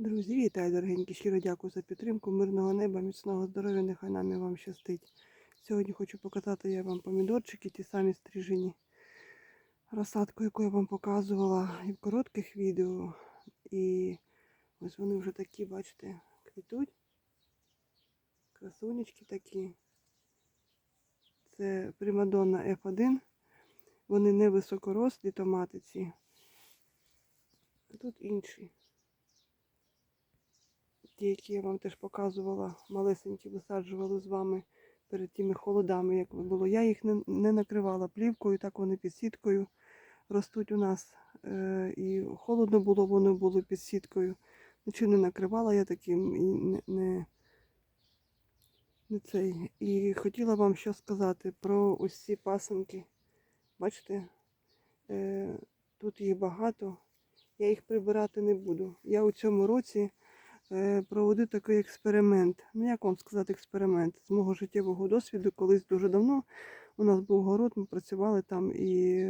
Друзі, вітаю, дорогенькі, щиро дякую за підтримку, мирного неба, міцного здоров'я, нехай нам і вам щастить. Сьогодні хочу показати я вам помідорчики, ті самі стрижені. Розсадку, яку я вам показувала і в коротких відео. І ось вони вже такі, бачите, квітуть. Красунечки такі. Це примадонна F1. Вони не високорослі томати ці. А тут інші. Ті, які я вам теж показувала, малесенькі висаджували з вами перед тими холодами, як було. Я їх не, не накривала плівкою, так вони під сіткою ростуть у нас. Е, і холодно було, вони були під сіткою. Нічого не накривала я таким і не, не, не цей. І хотіла вам що сказати про ось пасенки. Бачите, е, тут їх багато. Я їх прибирати не буду. Я у цьому році проводив такий експеримент. Ну, як вам сказати, експеримент з мого життєвого досвіду, колись дуже давно у нас був город, ми працювали там і,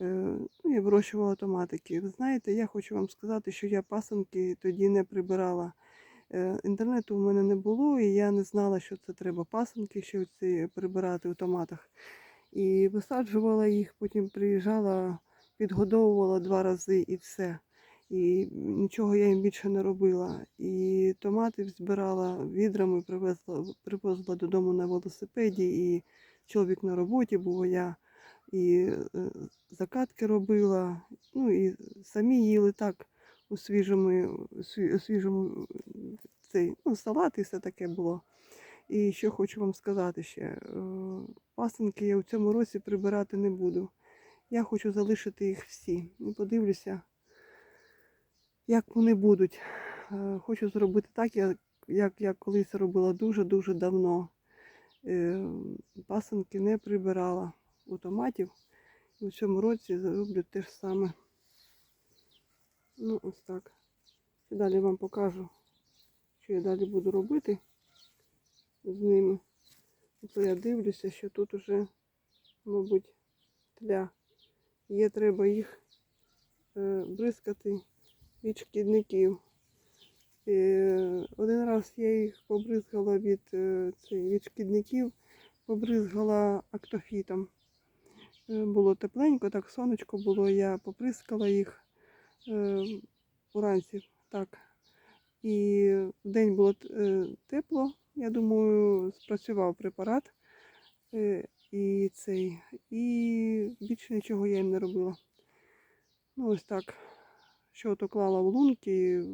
е, ну, я вирощувала томатики. Ви знаєте, я хочу вам сказати, що я пасанки тоді не прибирала. Е, Інтернету в мене не було, і я не знала, що це треба пасанки, що ці прибирати у томатах. І висаджувала їх, потім приїжджала, підгодовувала два рази і все. І нічого я їм більше не робила. І томати збирала відрами, привезла, привезла додому на велосипеді, і чоловік на роботі був, я і е, закатки робила, ну і самі їли так у свіжому, у свіжому цей, ну, салат і все таке було. І що хочу вам сказати ще, е, пасенки я у цьому році прибирати не буду. Я хочу залишити їх всі. Подивлюся, як вони будуть. Е, Хочу зробити так, як, я колись робила дуже-дуже давно. Е, Пасенки не прибирала у томатів. І в цьому році зроблю те ж саме. Ну, ось так. Далі вам покажу, що я далі буду робити з ними. То я дивлюся, що тут уже, мабуть, тля. Є треба їх е, бризкати від шкідників. Е, один раз я їх побризгала від, е, від шкідників, побризгала актофітом. Е, було тепленько, так сонечко було, я поприскала їх уранці. Так. І в день було тепло, я думаю, спрацював препарат і цей, і більше нічого я їм не робила. Ну, ось так. Що то клала в лунки,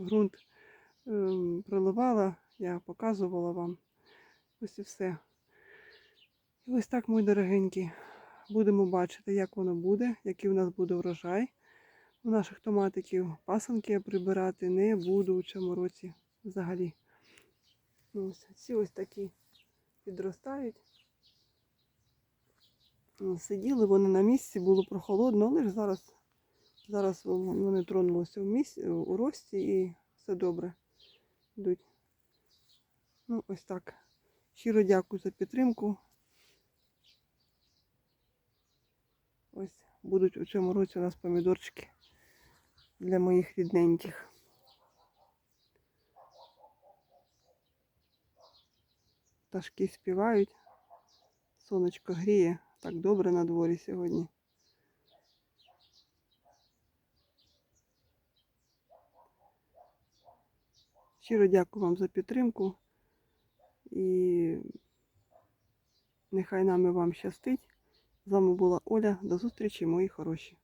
ґрунт ем, проливала, я показувала вам. Ось і все. І ось так, мої дорогенькі, будемо бачити, як воно буде, який у нас буде врожай. У наших томатиків пасанки я прибирати не буду у цьому році взагалі. Ну, ось ці ось такі підростають. Сиділи вони на місці, було прохолодно, але ж зараз, зараз вони тронулися в місці, у рості і все добре йдуть. Ну, ось так. Щиро дякую за підтримку. Ось будуть у цьому році у нас помідорчики для моїх рідненьких. Пташки співають, сонечко гріє, так добре на дворі сьогодні. Щиро дякую вам за підтримку і нехай нам і вам щастить. З вами була Оля. До зустрічі, мої хороші.